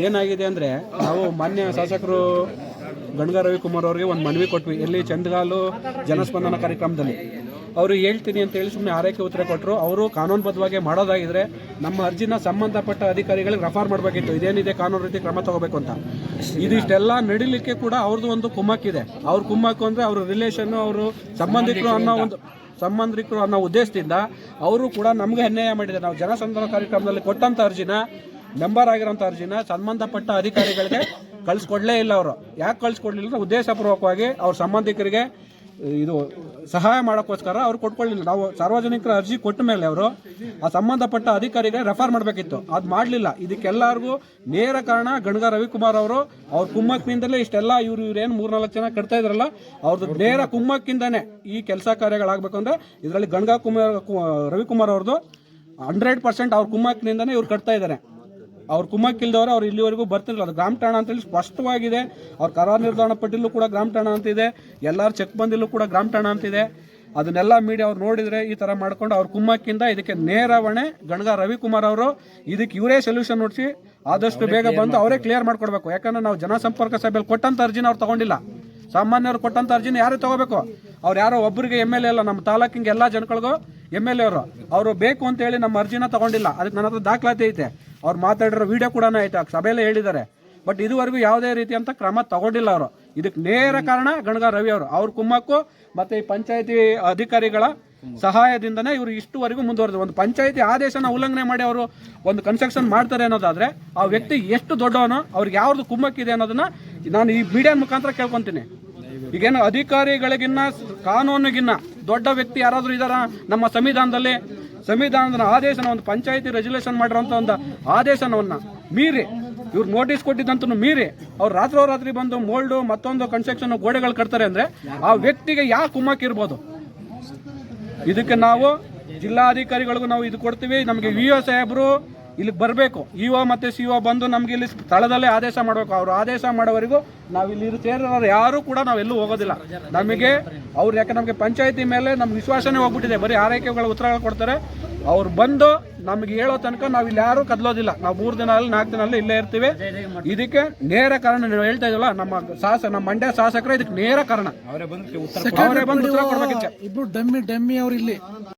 ಏನಾಗಿದೆ ಅಂದರೆ ನಾವು ಮಾನ್ಯ ಶಾಸಕರು ಗಣಗ ರವಿಕುಮಾರ್ ಅವರಿಗೆ ಒಂದು ಮನವಿ ಕೊಟ್ವಿ. ಎಲ್ಲಿ ಚಂದಗಾಲು ಜನಸ್ಪಂದನ ಕಾರ್ಯಕ್ರಮದಲ್ಲಿ. ಅವರು ಹೇಳ್ತೀನಿ ಅಂತ ಹೇಳಿ ಸುಮ್ಮನೆ ಆರೈಕೆ ಉತ್ತರ ಕೊಟ್ಟರು ಅವರು ಕಾನೂನುಬದ್ಧವಾಗಿ ಮಾಡೋದಾಗಿದ್ರೆ ನಮ್ಮ ಅರ್ಜಿನ ಸಂಬಂಧಪಟ್ಟ ಅಧಿಕಾರಿಗಳಿಗೆ ರೆಫರ್ ಮಾಡಬೇಕಿತ್ತು. ಇದೇನಿದೆ ಕಾನೂನು ರೀತಿ ಕ್ರಮ ತಗೋಬೇಕು ಅಂತ. ಇದಿಷ್ಟೆಲ್ಲ ನಡಿಲಿಕ್ಕೆ ಕೂಡ ಅವ್ರದ್ದು ಒಂದು ಕುಮ್ಮಕ್ಕಿದೆ. ಅವ್ರ ಕುಮ್ಮಕ್ಕು ಅಂದರೆ ಅವ್ರ ರಿಲೇಷನ್ನು ಅವರು ಸಂಬಂಧಿಕರು ಅನ್ನೋ ಒಂದು ಸಂಬಂಧಿಕರು ಅನ್ನೋ ಉದ್ದೇಶದಿಂದ ಅವರು ಕೂಡ ನಮಗೆ ಅನ್ಯಾಯ ಮಾಡಿದ್ದಾರೆ. ನಾವು ಜನಸಂದನ ಕಾರ್ಯಕ್ರಮದಲ್ಲಿ ಕೊಟ್ಟಂಥ ಅರ್ಜಿನ ಮೆಂಬರ್ ಆಗಿರೋಂಥ ಅರ್ಜಿನ ಸಂಬಂಧಪಟ್ಟ ಅಧಿಕಾರಿಗಳಿಗೆ ಕಳಿಸ್ಕೊಡ್ಲೇ ಇಲ್ಲ ಅವರು. ಯಾಕೆ ಕಳಿಸ್ಕೊಡ್ಲಿಲ್ಲ ಅಂದ್ರೆ ಉದ್ದೇಶಪೂರ್ವಕವಾಗಿ ಅವ್ರ ಸಂಬಂಧಿಕರಿಗೆ ಇದು ಸಹಾಯ ಮಾಡೋಕ್ಕೋಸ್ಕರ ಅವ್ರು ಕೊಟ್ಕೊಳ್ಳಿಲ್ಲ ನಾವು ಸಾರ್ವಜನಿಕರ ಅರ್ಜಿ ಕೊಟ್ಟ ಮೇಲೆ ಅವರು ಆ ಸಂಬಂಧಪಟ್ಟ ಅಧಿಕಾರಿಗೆ ರೆಫರ್ ಮಾಡಬೇಕಿತ್ತು. ಅದು ಮಾಡಲಿಲ್ಲ. ಇದಕ್ಕೆಲ್ಲರಿಗೂ ನೇರ ಕಾರಣ ಗಣಗ ರವಿಕುಮಾರ್ ಅವರು ಅವ್ರ ಕುಮ್ಮಕ್ಕಿಂದಲೇ ಇಷ್ಟೆಲ್ಲ ಇವ್ರು ಇವ್ರೇನು ಮೂರ್ನಾಲ್ಕು ಜನ ಕಟ್ತಾ ಇದ್ರಲ್ಲ ಅವ್ರದ್ದು ನೇರ ಕುಮ್ಮಕ್ಕಿಂದನೇ ಈ ಕೆಲಸ ಕಾರ್ಯಗಳಾಗಬೇಕು ಅಂದರೆ ಇದರಲ್ಲಿ ಗಣಗ ಕುಮಾರ್ ರವಿಕುಮಾರ್ ಅವ್ರದ್ದು ಹಂಡ್ರೆಡ್ ಪರ್ಸೆಂಟ್ ಅವ್ರ ಕುಮ್ಮಕ್ಕಿನಿಂದನೇ ಇವ್ರು ಕಟ್ತಾ ಇದ್ದಾರೆ ಅವ್ರ ಕುಮ್ಮಕ್ಕಿಲ್ದವ್ರು ಅವ್ರು ಇಲ್ಲಿವರೆಗೂ ಬರ್ತಿರಲಿಲ್ಲ. ಅದು ಗ್ರಾಮ ಠಾಣ ಅಂತೇಳಿ ಸ್ಪಷ್ಟವಾಗಿದೆ. ಅವ್ರ ಕರಾರ ನಿರ್ಧಾರಣ ಪಟ್ಟಿಲ್ಲೂ ಕೂಡ ಗ್ರಾಮ ಠಾಣ ಅಂತಿದೆ ಎಲ್ಲರ ಚೆಕ್ ಬಂದಿಲ್ಲೂ ಕೂಡ ಗ್ರಾಮ ಠಾಣ ಅಂತಿದೆ ಅದನ್ನೆಲ್ಲ ಮೀಡಿಯಾ ಅವ್ರು ನೋಡಿದರೆ ಈ ಥರ ಮಾಡ್ಕೊಂಡು ಅವ್ರ ಕುಮ್ಮಕ್ಕಿಂದ ಇದಕ್ಕೆ ನೇರ ಹೊಣೆ ಗಣಗ ರವಿಕುಮಾರ್ ಅವರು ಇದಕ್ಕೆ ಇವರೇ ಸೊಲ್ಯೂಷನ್ ನೋಡಿಸಿ ಆದಷ್ಟು ಬೇಗ ಬಂದು ಅವರೇ ಕ್ಲಿಯರ್ ಮಾಡ್ಕೊಡ್ಬೇಕು. ಯಾಕಂದ್ರೆ ನಾವು ಜನಸಂಪರ್ಕ ಸಭೆಯಲ್ಲಿ ಕೊಟ್ಟಂತ ಅರ್ಜಿನ ಅವ್ರು ತಗೊಂಡಿಲ್ಲ. ಸಾಮಾನ್ಯರು ಕೊಟ್ಟಂತ ಅರ್ಜಿನ ಯಾರು ತಗೋಬೇಕು? ಅವ್ರು ಯಾರೋ ಒಬ್ಬರಿಗೆ ಎಂ ಎಲ್ ಎ ಅಲ್ಲ. ನಮ್ಮ ತಾಲೂಕಿಂಗೆ ಎಲ್ಲ ಜನಗಳಿಗೂ ಎಂ ಎಲ್ ಎ ಅವರು. ಅವರು ಬೇಕು ಅಂತ ಹೇಳಿ ನಮ್ಮ ಅರ್ಜಿನ ತಗೊಂಡಿಲ್ಲ. ಅದಕ್ಕೆ ನನ್ನ ಹತ್ರ ದಾಖಲಾತಿ ಐತೆ. ಅವ್ರು ಮಾತಾಡಿರೋ ವಿಡಿಯೋ ಕೂಡ ಐತೆ. ಸಭೆಯಲ್ಲೇ ಹೇಳಿದ್ದಾರೆ. ಬಟ್ ಇದುವರೆಗೂ ಯಾವುದೇ ರೀತಿಯಂತ ಕ್ರಮ ತಗೊಂಡಿಲ್ಲ ಅವರು. ಇದಕ್ಕೆ ನೇರ ಕಾರಣ ಗಣಗ ರವಿ ಅವರು. ಅವ್ರ ಕುಮ್ಮಕ್ಕು ಮತ್ತೆ ಈ ಪಂಚಾಯತಿ ಅಧಿಕಾರಿಗಳ ಸಹಾಯದಿಂದನೇ ಇವರು ಇಷ್ಟುವರೆಗೂ ಮುಂದುವರೆದ ಒಂದು ಪಂಚಾಯತಿ ಆದೇಶನ ಉಲ್ಲಂಘನೆ ಮಾಡಿ ಅವರು ಒಂದು ಕನ್ಸ್ಟ್ರಕ್ಷನ್ ಮಾಡ್ತಾರೆ ಅನ್ನೋದಾದ್ರೆ ಆ ವ್ಯಕ್ತಿ ಎಷ್ಟು ದೊಡ್ಡವನು ಅವ್ರಿಗೆ ಯಾವ್ದು ಕುಮ್ಮಕ್ಕಿದೆ ಅನ್ನೋದನ್ನ ನಾನು ಈ ಮೀಡಿಯಾ ಮುಖಾಂತರ ಕೇಳ್ಕೊಂತೀನಿ. ಈಗೇನು ಅಧಿಕಾರಿಗಳಿಗಿನ್ನ, ಕಾನೂನಿಗಿನ್ನ ದೊಡ್ಡ ವ್ಯಕ್ತಿ ಯಾರಾದರೂ ಇದ್ದಾರಾ ನಮ್ಮ ಸಂವಿಧಾನದಲ್ಲಿ, ಸಂವಿಧಾನದ ಆದೇಶನ ಒಂದು ಪಂಚಾಯತಿ ರೆಜುಲೇಷನ್ ಮಾಡಿರೋಂಥ ಒಂದು ಆದೇಶನವನ್ನ ಮೀರಿ, ಇವ್ರು ನೋಟಿಸ್ ಕೊಟ್ಟಿದ್ದಂತೂ ಮೀರಿ, ಅವ್ರು ರಾತ್ರೋರಾತ್ರಿ ಬಂದು ಮೋಲ್ಡು ಮತ್ತೊಂದು ಕನ್ಸ್ಟ್ರಕ್ಷನ್ ಗೋಡೆಗಳು ಕಟ್ತಾರೆ ಅಂದ್ರೆ ಆ ವ್ಯಕ್ತಿಗೆ ಯಾವ ಕುಮ್ಮಕ್ಕಿರ್ಬೋದು ಇದಕ್ಕೆ ನಾವು ಜಿಲ್ಲಾಧಿಕಾರಿಗಳಿಗೂ ನಾವು ಇದು ಕೊಡ್ತೀವಿ. ನಮಗೆ ವಿ ಒ ಸಾಹೇಬರು ಇಲ್ಲಿಗೆ ಬರಬೇಕು. ಇ ಒ ಮತ್ತು ಸಿ ಒ ಬಂದು ನಮಗೆ ಇಲ್ಲಿ ಸ್ಥಳದಲ್ಲೇ ಆದೇಶ ಮಾಡಬೇಕು. ಅವರು ಆದೇಶ ಮಾಡೋವರೆಗೂ ನಾವು ಇಲ್ಲಿ ಸೇರಿರೋರು ಯಾರು ಕೂಡ ನಾವೆಲ್ಲೂ ಹೋಗೋದಿಲ್ಲ. ನಮಗೆ ಅವ್ರು ಯಾಕೆ ನಮಗೆ ಪಂಚಾಯತಿ ಮೇಲೆ ನಮ್ಗೆ ವಿಶ್ವಾಸನೇ ಹೋಗ್ಬಿಟ್ಟಿದೆ. ಬರೀ ಆರೈಕೆಗಳ ಉತ್ತರಗಳು ಕೊಡ್ತಾರೆ. ಅವ್ರು ಬಂದು ನಮಗೆ ಹೇಳೋ ತನಕ ನಾವು ಇಲ್ಲಿ ಯಾರೂ ಕದಲೋದಿಲ್ಲ. ನಾವು ಮೂರು ದಿನ ಅಲ್ಲಿ ನಾಲ್ಕು ದಿನ ಅಲ್ಲಿ ಇಲ್ಲೇ ಇರ್ತೀವಿ. ಇದಕ್ಕೆ ನೇರ ಕಾರಣ ನೀವು ಹೇಳ್ತಾ ಇದಲ್ಲ ನಮ್ಮ ಶಾಸ ನಮ್ಮ ಮಂಡ್ಯ ಶಾಸಕರು ಇದಕ್ಕೆ ನೇರ ಕಾರಣ. ಅವರೇ ಬಂದು ಉತ್ತರ ಕೊಡ್ಬೇಕಿತ್ತು. ಇಬ್ರು ಡಮ್ಮಿ ಡಮ್ಮಿ ಅವ್ರು ಇಲ್ಲಿ.